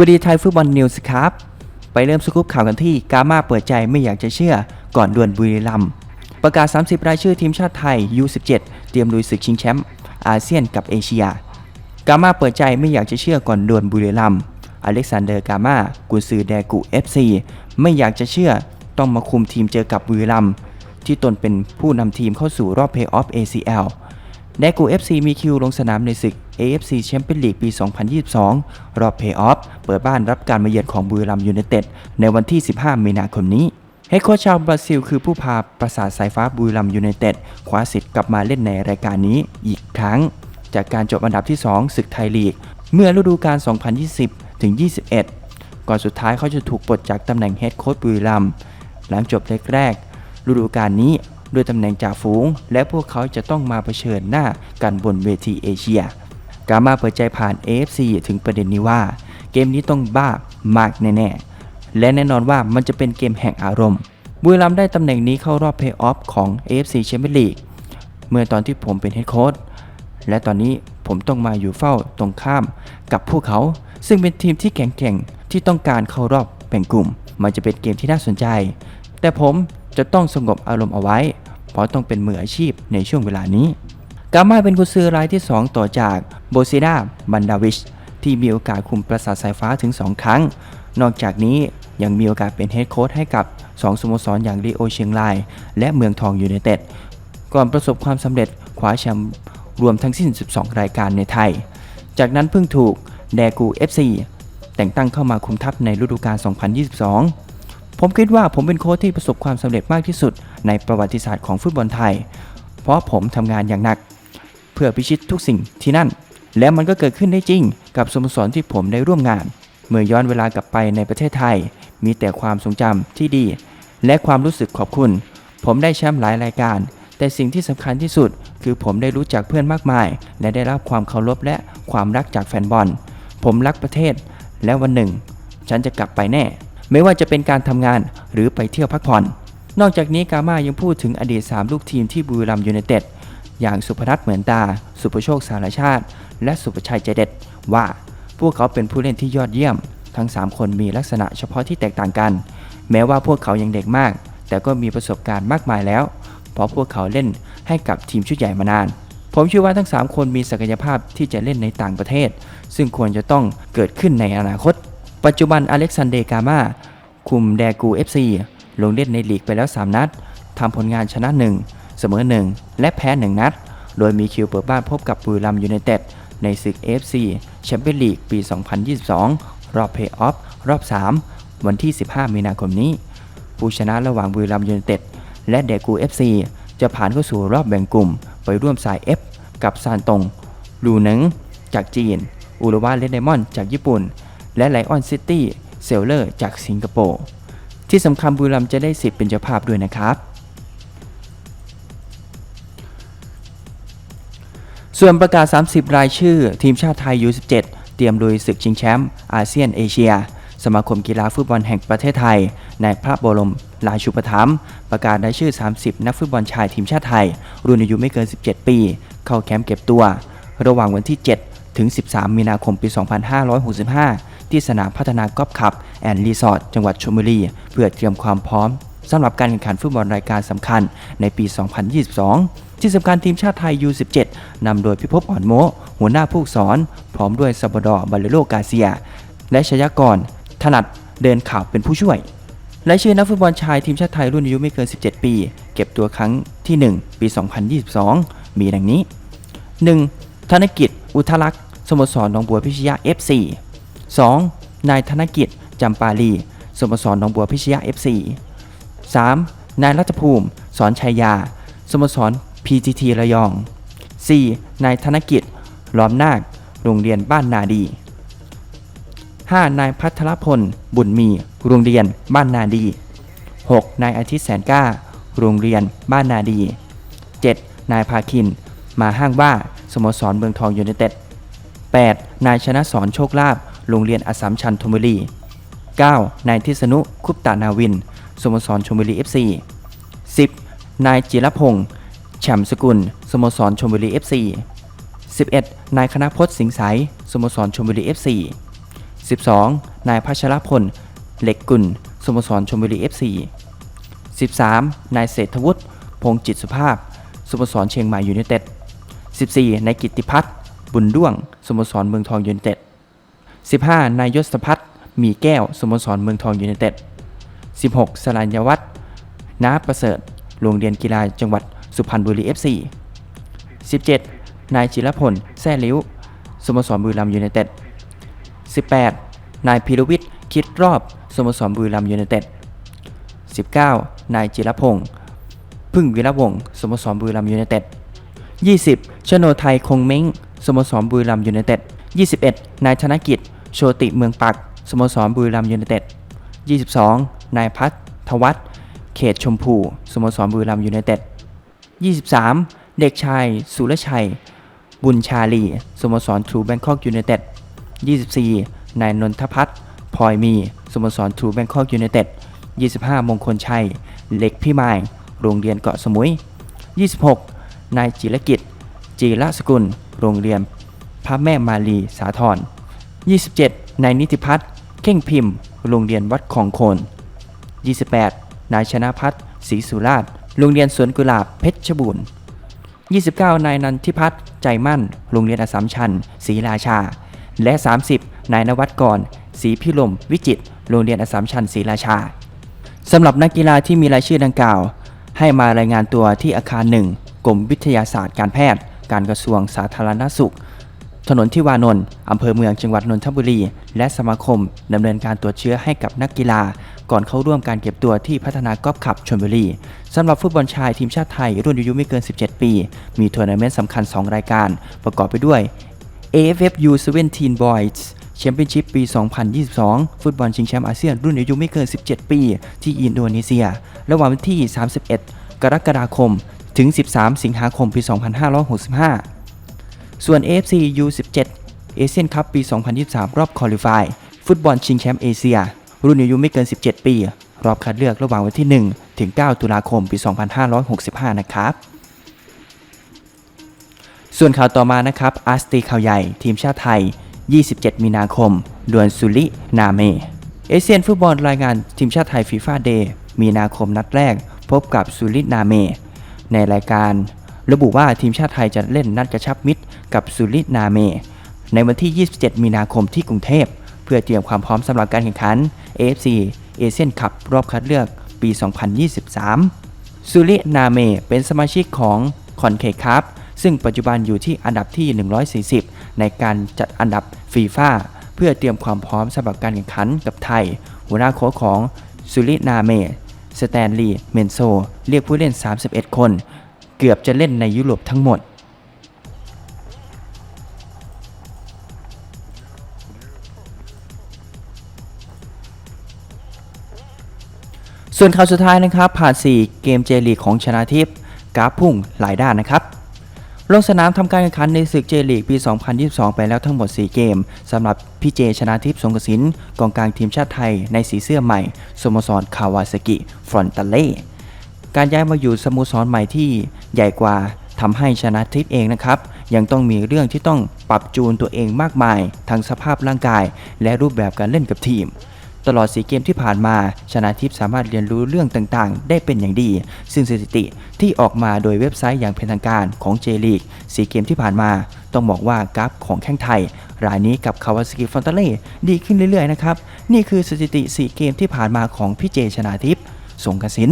วัสดีไทยฟุตบอลนิวส์ครับ ไปเริ่มสกู๊ปข่าวกันที่กาม่าเปิดใจไม่อยากจะเชื่อ ก่อนดวลบุรีรัมย์ประกาศ 30 รายชื่อทีมชาติไทย U17 เตรียมลุยศึกชิงแชมป์อาเซียนกับเอเชีย กาม่าเปิดใจไม่อยากจะเชื่อก่อนดวลบุรีรัมย์อเล็กซานเดอร์กาม่ากุนซือแดกุ FC ไม่อยากจะเชื่อต้องมาคุมทีมเจอกับบุรีรัมย์ที่ตนเป็นผู้นำทีมเข้าสู่รอบเพย์ออฟ ACL แดกู FC มีคิวลงสนามในศึก AFC แชมเปี้ยนลีกปี 2022 รอบเพย์ออฟ เปิดบ้านรับการมาเยือนของบุรีรัมย์ยูไนเต็ดในวันที่ 15 มีนาคมนี้เฮดโค้ชชาวบราซิลคือผู้พาประสาทสายฟ้าบุรีรัมย์ยูไนเต็ดคว้าสิทธิ์กลับมาเล่นในรายการนี้อีกครั้ง จากการจบอันดับที่ 2 ศึกไทยลีก เมื่อฤดูกาล 2020 ถึง 21 ก่อนสุดท้ายเขาจะถูกปลดจากตำแหน่งเฮดโค้ชบุรีรัมย์หลังจบเล็กแรกฤดูกาลนี้ ด้วยตำแหน่งจ่าฝูง และพวกเขาจะต้องมาเผชิญหน้ากันบนเวทีเอเชีย กามาเปิดใจผ่าน AFC ถึงประเด็นนี้ว่า เกมนี้ต้องบ้ามากแน่ๆ และแน่นอนว่ามันจะเป็นเกมแห่งอารมณ์ บุรีรัมย์ได้ตำแหน่งนี้เข้ารอบเพย์ออฟของ AFC แชมเปี้ยนลีกเมื่อตอนที่ผมเป็นเฮดโค้ชและตอนนี้ผมต้องมาอยู่เฝ้าตรงข้ามกับพวกเขา ซึ่งเป็นทีมที่แข็งๆ ที่ต้องการเข้ารอบแบ่งกลุ่ม มันจะเป็นเกมที่น่าสนใจ แต่ผมจะต้องสงบอารมณ์เอาไว้ เพราะต้องเป็นมืออาชีพในช่วงเวลานี้ กามาเป็นกุซือรายที่ 2 ต่อจากโบซิดาบันดาวิช ที่มีโอกาสคุมประสาทสายฟ้าถึง 2 ครั้ง นอกจากนี้ยังมีโอกาสเป็นเฮดโค้ชให้กับ 2สโมสรอย่างรีโอเชียงราย และเมืองทองยูไนเต็ดก่อนประสบความสำเร็จคว้าแชมป์รวมทั้งสิ้น 12 รายการในไทย จากนั้นเพิ่งถูกแดกู FC แต่งตั้งเข้ามาคุมทัพในฤดูกาล2022 ผมคิดว่าผมเป็นโค้ชที่ประสบความสำเร็จมากที่สุด ในประวัติศาสตร์ของฟุตบอลไทย เพราะผมทำงานอย่างหนัก เพื่อพิชิตทุกสิ่งที่นั่น และมันก็เกิดขึ้นได้จริง กับสโมสรที่ผมได้ร่วมงาน เมื่อย้อนเวลากลับไปในประเทศไทย มีแต่ความทรงจำที่ดี และความรู้สึกขอบคุณ ผมได้แชมป์หลายรายการ แต่สิ่งที่สำคัญที่สุด คือผมได้รู้จักเพื่อนมากมาย และได้รับความเคารพและความรักจากแฟนบอล ผมรักประเทศ และวันหนึ่ง ฉันจะกลับไปแน่ ไม่ว่าจะเป็นการทำงานหรือไปเที่ยวพักผ่อน นอกจากนี้กามายังพูดถึงอดีต 3 ลูกทีมที่บุรีรัมย์ยูไนเต็ดอย่างสุพนัทเหมือนตา สุประโชคสารชาติ และสุประชัยใจเด็ด ว่าพวกเขาเป็นผู้เล่นที่ยอดเยี่ยม ทั้ง 3 คนมีลักษณะเฉพาะที่แตกต่างกัน แม้ว่าพวกเขายังเด็กมาก แต่ก็มีประสบการณ์มากมายแล้ว เพราะพวกเขาเล่นให้กับทีมชุดใหญ่มานาน ผมเชื่อว่าทั้ง 3 คนมีศักยภาพที่จะเล่นในต่างประเทศ ซึ่งควรจะต้องเกิดขึ้นในอนาคต ปัจจุบันอเล็กซานเดร์กามาคุมแดกู FC ลงเล่นในลีกไปแล้ว 3 นัดทำผลงานชนะ 1 เสมอ 1 และแพ้ 1 นัด โดยมีคิวเปิดบ้านพบกับบุรีรัมยูไนเต็ดในศึก AFC แชมเปี้ยนลีกปี 2022 รอบเพย์ออฟรอบ 3 วันที่ 15 มีนาคมนี้ ผู้ชนะระหว่างบุรีรัมยูไนเต็ดและเดกู FC จะผ่านเข้าสู่รอบแบ่งกลุ่ม ไปร่วมสาย F กับซานตงลูหนังจากจีน อุรุวาเลดไดมอนด์จากญี่ปุ่น และไลออนซิตี้เซลเลอร์จากสิงคโปร์ ที่สำคัญบุรีรัมย์จะได้สิทธิ์เป็นเจ้าภาพด้วยนะครับ ส่วนประกาศ 30 รายชื่อ ทีมชาติไทย U17 เตรียมลุยศึกชิงแชมป์อาเซียนเอเชีย สมาคมกีฬาฟุตบอลแห่งประเทศไทย ในพระบรมราชูปถัมภ์ประกาศรายชื่อ 30 นักฟุตบอลชายทีมชาติไทย รุ่นอายุไม่เกิน 17 ปี เข้าแคมป์เก็บตัว ระหว่างวันที่ 7 ถึง 13 มีนาคม ปี 2565 ที่สนามพัฒนากอล์ฟคลับแอนด์รีสอร์ทจังหวัดชลบุรี เพื่อเตรียมความพร้อมสำหรับการแข่งขันฟุตบอลรายการสำคัญในปี 2022 ที่สำคัญทีมชาติไทย U17 นำโดยพิภพอ่อนโมหัวหน้าผู้สอน พร้อมด้วยซับดอร์บาเลโลกาเซีย และชยากร ถนัดเดินข่าวเป็นผู้ช่วยรายชื่อนักฟุตบอลชายทีมชาติไทยรุ่นอายุไม่เกิน 17 ปี เก็บตัวครั้งที่ 1 ปี 2022 มีดังนี้ 1. ธนกิจ อุทลักษ์ สโมสรหนองบัวพิชยา FC 2. นายธนกิจจำปาลีสโมสรหนองบัวพิชยา FC 3. นายรัตภูมิสอนชัยยาสโมสร PTT ระยอง 4. นายธนกิจล้อมนาคโรงเรียนบ้านนาดี 5. นายพัทรพล บุญมี โรงเรียนบ้านนาดี 6. นายอาทิตย์แสนกล้า โรงเรียนบ้านนาดี 7. นายพาคิน มาห้างว่าสโมสรเมืองทองยูไนเต็ด 8. นายชนะสอนโชคลาภ โรงเรียนอสสัมชัญธนบุรี 9. นายทิษณุคุปตานาวิน สโมสรชลบุรี FC 10. นายจิรพงษ์แฉมสกุล สโมสรชลบุรี FC 11. นายคณพจน์สิงห์ใส สโมสรชลบุรี FC 12 นายพัชรพล เหล็กกุล สโมสรชลบุรี FC 13 นายเศรษฐวุฒิ พงษ์จิตสุภาพ สโมสรเชียงใหม่ยูไนเต็ด 14 นายกิติพัฒน์ บุญด้วง สโมสรเมืองทองยูไนเต็ด 15 นายยศพัฒน์มีแก้วสโมสรเมืองทองยูไนเต็ด 16 สรัญญวัฒน์นาประเสริฐ โรงเรียนกีฬาจังหวัดสุพรรณบุรี FC 17 นายจิรพลแซ่ลิ้วสโมสรบุรีรัมย์ยูไนเต็ด 18 นายพีรวิทย์คิดรอบสโมสรบุรีรัมย์ยูไนเต็ด 19 นายจิรพงศ์พึ่งวิระวงศ์สโมสรบุรีรัมย์ยูไนเต็ด 20 ชโนไทยคงเม้งสโมสรบุรีรัมย์ยูไนเต็ด 21 นายธนกิจ โชติเมืองปัก สโมสรบุรีรัมย์ยูไนเต็ด 22 นายพัฒวัฒน์เขตชมพู สโมสรบุรีรัมย์ยูไนเต็ด 23 เด็กชายสุรชัย บุญชาลี สโมสรทรูแบงคอกยูไนเต็ด 24 นายนนทพัฒน์พลอยมี สโมสรทรูแบงคอกยูไนเต็ด 25 มงคลชัย เล็กพี่ไม้โรงเรียนเกาะสมุย 26 นายจิรกิจ จีระสกุล โรงเรียน พระแม่มาลีสาทร27 นายนิติพัฒน์เข่งพิมพ์โรงเรียนวัดของโคน 28 นายชนะพัฒน์ศรีสุราชโรงเรียนสวนกุหลาบเพชรบูรณ์ 29 นายนันทิพัฒน์ใจมั่น โรงเรียนอสสัมชัญศรีราชา และ 30 นายนวัดกรศรีพิลมวิจิตโรงเรียนอสสัมชัญศรีราชาสำหรับนักกีฬาที่มีรายชื่อดังกล่าว ให้มารายงานตัวที่อาคารหนึ่งกรมวิทยาศาสตร์การแพทย์ การกระทรวงสาธารณสุข ถนนทิวานนท์อำเภอเมืองจังหวัดนนทบุรี และสมาคมดำเนินการตรวจเชื้อให้กับนักกีฬา ก่อนเข้าร่วมการเก็บตัวที่พัฒนากอล์ฟขับชลบุรีสำหรับฟุตบอลชายทีมชาติไทย รุ่นอายุไม่เกิน 17 ปี มีทัวร์นาเมนต์สำคัญ 2 รายการ ประกอบไปด้วย AFF U17 Boys Championship ปี 2022 ฟุตบอลชิงแชมป์อาเซียนรุ่นอายุไม่เกิน 17 ปี ที่อินโดนีเซีย ระหว่างวันที่ 31 กรกฎาคม ถึง 13 สิงหาคม ปี 2565 ส่วน AFC U17 เอเชียนคัพปี 2023 รอบคอลิฟาย ฟุตบอลชิงแชมป์เอเชีย รุ่นอายุไม่เกิน 17 ปี รอบคัดเลือกระหว่างวันที่ 1 ถึง 9 ตุลาคม ปี 2565 นะครับ ส่วนข่าวต่อมานะครับ อาร์สตีข่าวใหญ่ ทีมชาติไทย 27 มีนาคม ดวลสุรินาเม เอเชียนฟุตบอลรายงานทีมชาติไทยฟีฟ่าเดย์มีนาคมนัดแรก พบกับสุรินาเม ในรายการ ระบุว่าทีมชาติไทยจะเล่นนัดกระชับมิตรกับสุรินาเม ในวันที่ 27 มีนาคมที่กรุงเทพ เพื่อเตรียมความพร้อมสำหรับการแข่งขัน AFC เอเชียนคัพรอบคัดเลือกปี 2023ซูรินาเมเป็นสมาชิกของคอนเคคัพซึ่งปัจจุบันอยู่ที่อันดับที่ 140 ในการจัดอันดับฟีฟ่าเพื่อเตรียมความพร้อมสำหรับการแข่งขันกับไทย หัวหน้าโค้ชของซูรินาเมสแตนลีย์เมนโซ เรียกผู้เล่น 31 คน กือบจะเล่นในยุโรปทั้งหมด ส่วนข่าวสุดท้ายนะครับผ่าน 4 เกมเจลีกของชนะทิพย์กราฟพุ่งหลายด้านนะครับลงสนามทำการแข่งขันในศึกเจลีกปี 2022 ไปแล้วทั้งหมด 4 เกมสำหรับพี่เจชนะทิพย์สงกสินกองกลางทีมชาติไทยในสีเสื้อใหม่สโมสรคาวาซากิฟรอนตาเล่การย้ายมาอยู่สโมสรใหม่ที่ ใหญ่กว่าทำให้ชนะทิพย์เองนะครับ ยังต้องมีเรื่องที่ต้องปรับจูนตัวเองมากมาย ทั้งสภาพร่างกาย และรูปแบบการเล่นกับทีม ตลอดสีเกมที่ผ่านมาชนะทิพย์สามารถเรียนรู้เรื่องต่างๆ ได้เป็นอย่างดี ซึ่งสถิติที่ออกมาโดยเว็บไซต์อย่างเป็นทางการของ J League สีเกมที่ผ่านมา ต้องบอกว่ากราฟของแข้งไทย รายนี้กับคาวาสกิฟอนตาเล่ดีขึ้นเรื่อยๆนะครับนี่คือสถิติ 4 เกมที่ผ่านมาของพี่เจชนาทิพย์สงกสิน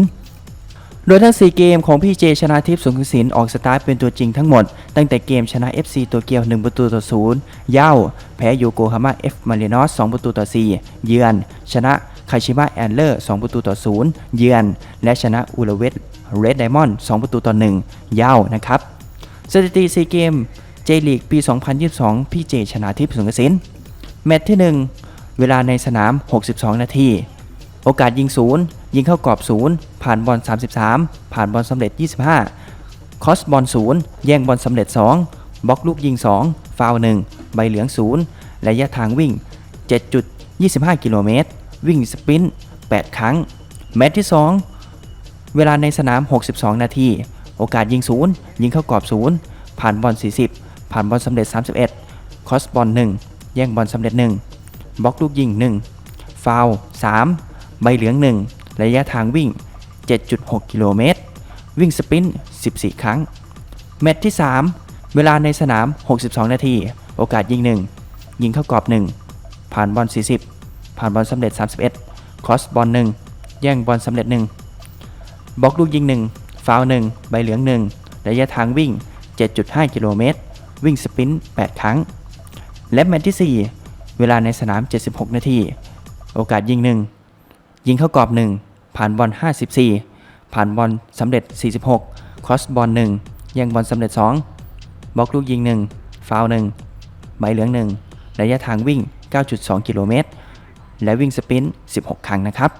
โดยทั้ง 4 เกมของพี่เจชนะทิพย์สงกรสินออกสตาร์ทเป็นตัวจริงทั้งหมด ตั้งแต่เกมชนะ FC ตัวเกียว 1 ประตูต่อ0เย่าแพ้ยูโกฮาม่าเอฟมารินอส 2 ประตูต่อ 4 เยือน ชนะคาชิมะแอนเลอร์ 2 ประตูต่อ0เยือน และชนะอุลเวสเรดไดมอนด์ 2 ประตูต่อ 1 เย่านะครับ สถิติ 4 เกมเจลีกปี 2022 พี่เจชนะทิพย์สงกรสินแมตช์ที่ 1 เวลาในสนาม 62 นาที โอกาสยิงศูนย์ยิงเข้ากรอบศูนย์ผ่านบอล 33 ผ่านบอลสำเร็จ 25 คอสบอลศูนย์แย่งบอลสำเร็จ 2 บล็อกลูกยิง 2 ฟาวล์1ใบเหลืองศูนย์ระยะทางวิ่ง 7.25 กิโลเมตร วิ่งสปรินต์8 ครั้ง แมตช์ที่ 2 เวลาในสนาม 62 นาที โอกาสยิงศูนย์ยิงเข้ากรอบศูนย์ผ่านบอล 40 ผ่านบอลสำเร็จ 31 คอสบอล 1 แย่งบอลสำเร็จ 1 บล็อกลูกยิง 1 ฟาว 3 ใบเหลือง 1 ระยะทางวิ่ง 7.6 กิโลเมตร วิ่งสปรินต์14 ครั้ง แมตช์ที่ 3 เวลาในสนาม 62 นาที โอกาสยิง 1 ยิงเข้ากรอบ 1 ผ่านบอล 40 ผ่านบอลสำเร็จ 31 คอสบอล 1 แย่งบอลสำเร็จ 1 บล็อกลูกยิง 1 ฟาวล์1ใบเหลือง 1 ระยะทางวิ่ง 7.5 กิโลเมตร วิ่งสปรินต์8 ครั้ง และแมตช์ที่ 4 เวลาในสนาม 76 นาที โอกาสยิง 1 ยิงเข้ากรอบ 1 ผ่านบอล 54 ผ่านบอลสำเร็จ 46คอสบอล 1ย่งบอลสำเร็จ 2 บล็อกลูกยิง 1 ฟาวล์1ใบเหลือง 1 ระยะทางวิ่ง 9.2 กิโลเมตร และวิ่งสปิน 16 ครั้งนะครับ